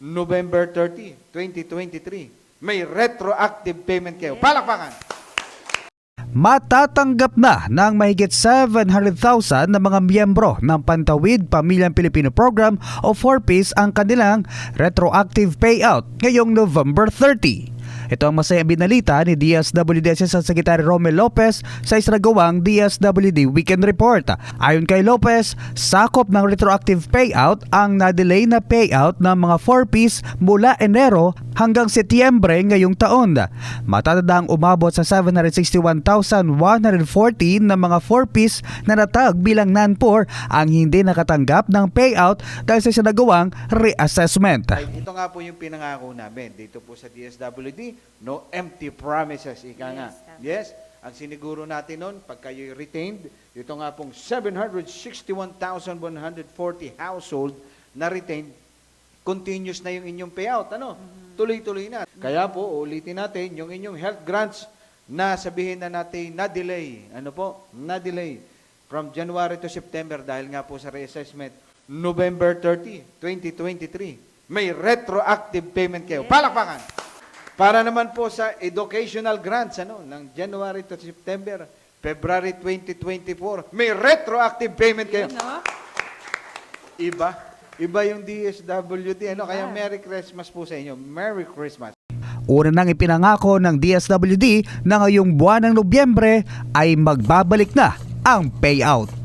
November 30, 2023. May retroactive payment kayo. Palakpakan! Matatanggap na ng mahigit 700,000 na mga miyembro ng Pantawid Pamilyang Pilipino Program o 4Ps ang kanilang retroactive payout ngayong November 30. Ito ang masaya binalita ni DSWD Assistant Secretary Romel Lopez sa isragawang DSWD Weekend Report. Ayon kay Lopez, sakop ng retroactive payout ang na-delay na payout ng mga 4Ps mula Enero hanggang Setyembre ngayong taon. Matatandang umabot sa 761,114 na mga 4Ps na natag bilang non-poor ang hindi nakatanggap ng payout dahil sa sinagawang reassessment. Ito nga po yung pinangako namin dito po sa DSWD. No empty promises, ika nga. Yes, ang siniguro natin noon, pag kayo retained, ito nga pong 761,140 household na retained, continuous na yung inyong payout. Ano? Tuloy-tuloy na. Kaya po, ulitin natin, yung inyong health grants na sabihin na natin na-delay. Ano po? Na-delay. From January to September dahil nga po sa reassessment. November 30, 2023. May retroactive payment kayo. Palakpakan! Para naman po sa educational grants ano, ng January to September, February 2024, may retroactive payment kayo. Ano? Iba. Iba yung DSWD. Ano? Kaya Merry Christmas po sa inyo. Merry Christmas. Una nang ipinangako ng DSWD na ngayong buwan ng Nobyembre ay magbabalik na ang payout.